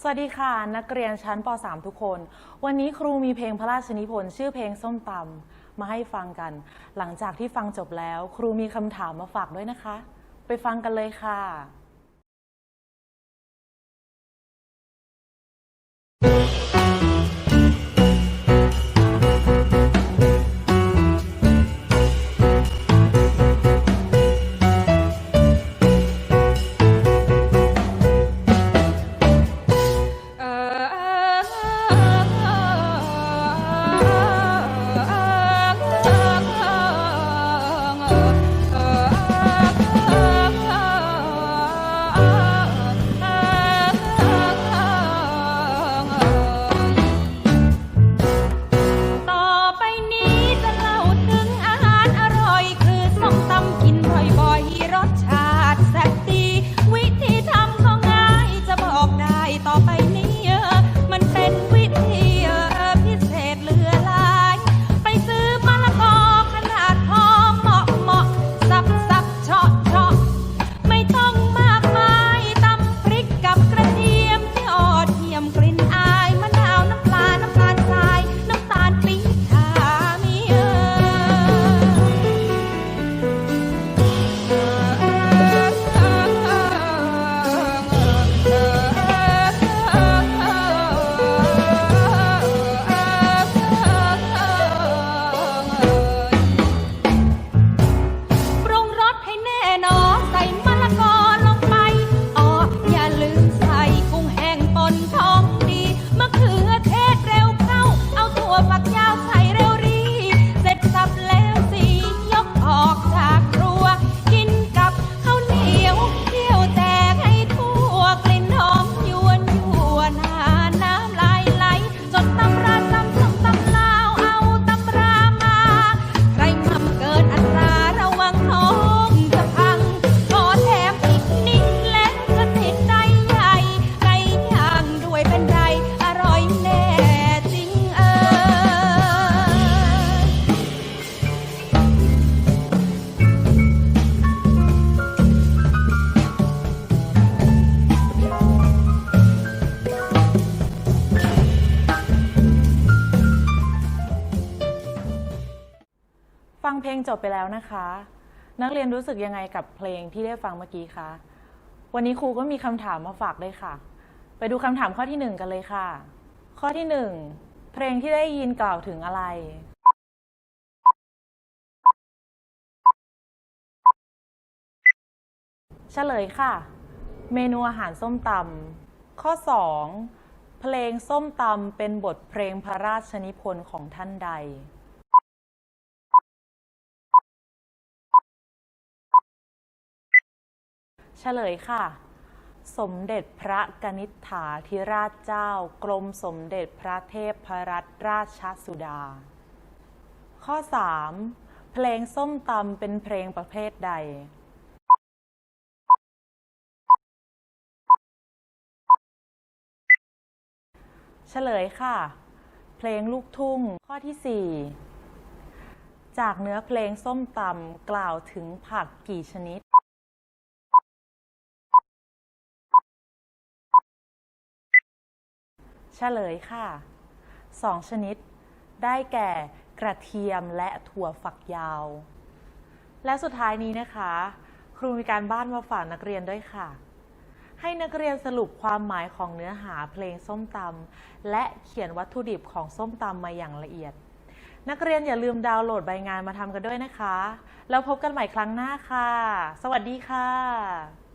สวัสดีค่ะ นักเรียนชั้นป .3 ทุกคน วันนี้ครูมีเพลงพระราชนิพนธ์ชื่อเพลงส้มตำมาให้ฟังกัน หลังจากที่ฟังจบแล้ว ครูมีคำถามมาฝากด้วยนะคะ ไปฟังกันเลยค่ะ งเพลงจบไปแล้วนะคะ นักเรียนรู้สึกยังไงกับเพลงที่ได้ฟังเมื่อกี้คะ วันนี้ครูก็มีคำถามมาฝากด้วยค่ะ ไปดูคำถามข้อที่หนึ่งกันเลยค่ะ ข้อที่หนึ่งเพลงที่ได้ยินกล่าวถึงอะไร เฉลยค่ะ เมนูอาหารส้มตำข้อ 2 เพลงส้มตำเป็นบทเพลงพระราชนิพนธ์ของท่านใด เฉลยค่ะ สมเด็จพระกนิษฐาธิราชเจ้า กรมสมเด็จพระเทพรัตนราชสุดา ข้อ 3 เพลงส้มตำเป็นเพลงประเภทใดเฉลยค่ะ เพลงลูกทุ่งข้อที่ 4 จากเนื้อเพลงส้มตำกล่าวถึงผักกี่ชนิด เฉลยค่ะสองชนิด ได้แก่กระเทียมและถั่วฝักยาว และสุดท้ายนี้นะคะ ครูมีการบ้านมาฝากนักเรียนด้วยค่ะ ให้นักเรียนสรุปความหมายของเนื้อหาเพลงส้มตำและเขียนวัตถุดิบของส้มตำมาอย่างละเอียด นักเรียนอย่าลืมดาวน์โหลดใบงานมาทำกันด้วยนะคะ แล้วพบกันใหม่ครั้งหน้าค่ะ สวัสดีค่ะ